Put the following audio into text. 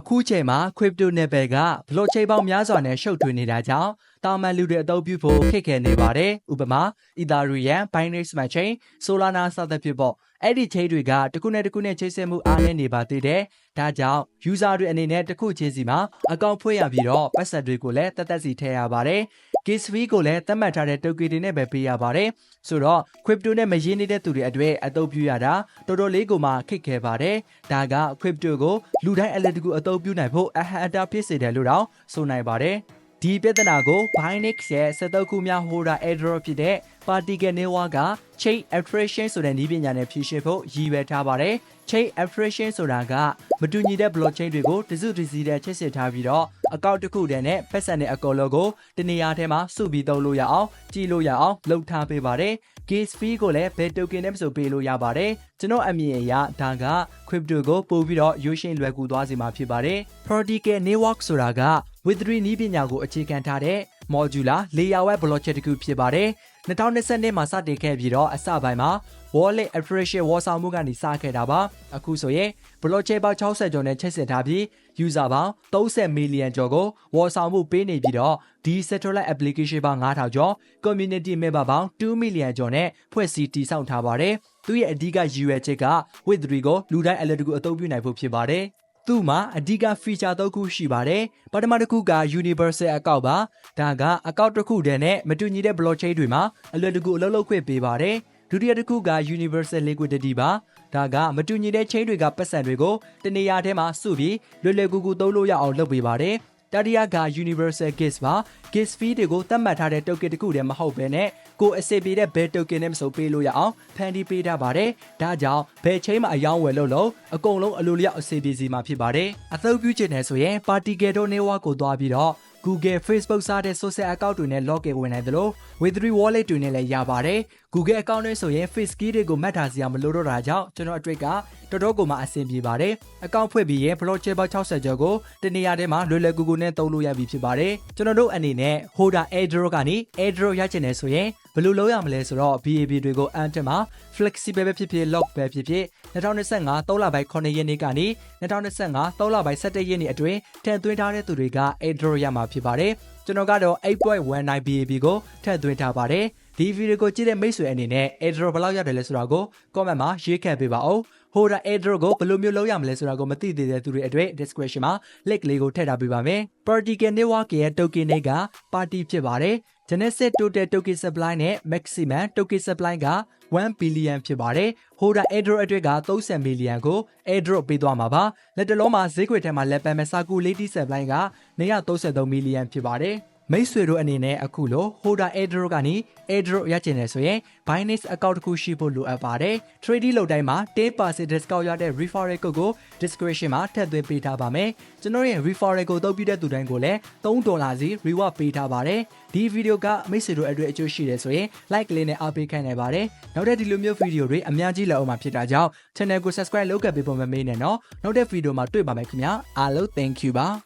အခုချိန်မှာ crypto level က blockchain ပေါင်းများစွာနဲ့ ရှုပ်ထွေးနေတာကြောင့်တာမန်လူတွေအသုံးပြုဖို့ခက်ခဲနေပါတယ်။ဥပမာ Ethereum, Binance Smart Chain, Solana စသဖြင့်ပေါ့။အဲ့ဒီ chain တွေကတစ်ခုနဲ့တစ်ခုနဲ့ချိတ်ဆက်မှုအားနည်းနေပါသေးတယ်။ဒါကြောင့် user တွေအနေနဲ့တစ်ခုချင်းစီမှာအကောင့်ဖွင့်ရပြီးတော့ပတ်သက်တွေကိုလည်းတက်တက်စီထည့်ရပါတယ်။ gas fee ကိုလည်းသတ်မှတ်ထားတဲ့ token တွေနဲ့ပဲပေးရပါတယ်။ဆိုတော့ crypto နဲ့မရင်းနေတဲ့သူတွေအတွက်အသုံးပြုရတာတော်တော်လေးကိုမှခက်ခဲပါတယ်။ဒါက crypto ကိုလူတိုင်းအလက်တကူအသုံးပြုနိုင်ဖို့အဟံအတာဖြစ်စေတယ်လို့တော့ဆိုနိုင်ပါတယ်။ ဒီပြဿနာကို Binance ရဲ့စက်သုံးခုများ holder airdrop ဖြစ်တဲ့ Particle Network က Chain Abstraction ဆိုတဲ့နည်းပညာနဲ့ဖြည့်ရှင်းဖို့ရည်ရွယ်ထားပါတယ်။ Chain Abstraction ဆိုတာကမတူညီတဲ့ blockchain တွေကိုတစုတစည်းတည်းချိတ်ဆက်ထားပြီးတော့အကောင့်တစ်ခုတည်းနဲ့ဖက်ဆန်တဲ့အကောလုံးကိုတနေရာထဲမှာစုပြီးသုံးလို့ရအောင်ကြည့်လို့ရအောင်လုပ်ထားပေးပါတယ်။ gas fee ကိုလည်းဘယ် token နဲ့မဆိုပေးလို့ရပါတယ်။ကျွန်တော်အမြင်အရဒါက crypto ကိုပို့ပြီးတော့ရွှေရှင်လွယ်ကူသွားစေမှာဖြစ်ပါတယ်။ Particle Network ဆိုတာက Web3 နည်းပညာကိုအခြေခံထားတဲ့ modular layer web blockchain တစ်ခုဖြစ်ပါတယ်။ 2020မှာစတင်ခဲ့ပြီးတော့အစပိုင်းမှာ wallet abstraction ဝေါ်ဆောင်မှုကနေစခဲ့တာပါ။အခုဆိုရင် blockchain ပေါင်း60ကျော်နဲ့ချိတ်ဆက်ထားပြီး user ပေါင်း30 million ကျော်ကိုဝေါ်ဆောင်မှုပေးနေပြီးတော့ဒီ satellite application ပေါင်း9000ကျော် community member ပေါင်း2 million ကျော်နဲ့ဖွဲ့စည်းတည်ဆောက်ထားပါတယ်။သူရဲ့အဓိကရည်ရွယ်ချက်က Web3 ကိုလူတိုင်းအလက်တကူအသုံးပြုနိုင်ဖို့ဖြစ်ပါတယ်။ သူ့မှာအဓိက feature ၃ခုရှိပါတယ်။ပထမတစ်ခုက universal account ပါ။ဒါကအကောင့်တစ်ခုတည်းနဲ့မတူညီတဲ့ blockchain တွေမှာအလွယ်တကူအလုပ်လုပ်ခွင့်ပေးပါတယ်။ဒုတိယတစ်ခုက universal liquidity ပါ။ဒါကမတူညီတဲ့ chain တွေကပတ်စံတွေကိုတနေရာထဲမှာစုပြီးလွယ်လွယ်ကူကူသုံးလို့ရအောင်လုပ်ပေးပါတယ်။ တတိယက universal gas ပါ gas fee တွေကိုသတ်မှတ်ထားတဲ့ token တစ်ခုတည်းမဟုတ်ဘဲနဲ့ကိုအစစ်ပေးတဲ့ဘယ် token နဲ့မဆိုပေးလို့ရအောင်ဖန်တီးပေးထားပါတယ်။ဒါကြောင့်ဘယ် chain မှာအယောင်းဝယ်လို့လို့အကုန်လုံးအလိုလျောက်အစီအပြေစီမှာဖြစ်ပါတယ်။အသုံးပြုချင်တယ်ဆိုရင် Particle Network ကိုသွားပြီးတော့ Google, Facebook စတဲ့ social account တွေနဲ့ login ဝင်နိုင်တယ်လို့ Web3 wallet တွေနဲ့လည်းရပါတယ်။ Google account နဲ့ဆိုရင် face key တွေကိုမှတ်ထားစရာမလိုတော့တာကြောင့်ကျွန်တော်အတွေ့ကတော်တော်ကိုမှအဆင်ပြေပါတယ်။ account ဖွင့်ပြီးရင် blockchain ပေါင်း60ကျော်ကိုတနေရာထဲမှာလွယ်လွယ်ကူကူနဲ့သုံးလို့ရပြီဖြစ်ပါတယ်။ကျွန်တော်တို့အနေနဲ့ holder airdrop ကနေ airdrop ရချင်တယ်ဆိုရင်ဘယ်လိုလုပ်ရမလဲဆိုတော့ BAB တွေကိုအန်တက်မှာ flexible ပဲဖြစ်ဖြစ် lock ပဲဖြစ်ဖြစ်2025 3လပိုင်း9ရက်နေ့ကနေ2025 3လပိုင်း17ရက်နေ့အတွင်းထည့်သွင်းထားတဲ့သူတွေက airdrop ရမှာဖြစ်ပါတယ်။ကျွန်တော်ကတော့8.19 BAB ကိုထည့်သွင်းထားပါတယ်။ ဒီဗီဒီယိုကိုကြည့်တဲ့မိတ်ဆွေအနေနဲ့ airdrop ဘယ်လောက်ရတယ်လဲဆိုတာကို comment မှာရေးခဲ့ပေးပါဦး။ holder airdrop ကိုဘယ်လိုမျိုးလုပ်ရမလဲဆိုတာကိုမသိသေးတဲ့သူတွေအတွက် description မှာ link လေးကိုထည့်ထားပေးပါမယ်။ Particle Network ရဲ့ token တွေက party ဖြစ်ပါတယ်။ Genesis total token supply နဲ့ maximum token supply က1 billion ဖြစ်ပါတယ်။ holder airdrop အတွက်က30 million ကို airdrop ပေးသွားမှာပါ။လက်တလုံးမှာဈေးကွက်ထဲမှာလက်ပံမဲ့ circulatory supply က233 million ဖြစ်ပါတယ်။ မိတ်ဆွေတို့အနေနဲ့အခုလို holder airdrop ကနေ airdrop ရချင်တယ်ဆိုရင် Binance account တစ်ခုရှိဖို့လိုအပ်ပါတယ်။ trading လုပ်တိုင်းမှာ10% discount ရတဲ့ referral code ကို description မှာထည့်သွင်းပေးထားပါမယ်။ကျွန်တော်ရဲ့ referral code သုံးပြတဲ့သူတိုင်းကိုလည်း3ဒေါ်လာစီ reward ပေးထားပါတယ်။ဒီဗီဒီယိုကမိတ်ဆွေတို့အတွက်အကျိုးရှိတယ်ဆိုရင် like လေးနဲ့အားပေးခိုင်းနိုင်ပါတယ်။နောက်တဲ့ဒီလိုမျိုးဗီဒီယိုတွေအများကြီးလာအောင်မှာဖြစ်တာကြောင့် channel ကို subscribe လုပ်ခဲ့ပေးဖို့မမေ့နဲ့နော်။နောက်တဲ့ဗီဒီယိုမှာတွေ့ပါမယ်ခင်ဗျာ။အားလုံး thank you ပါ။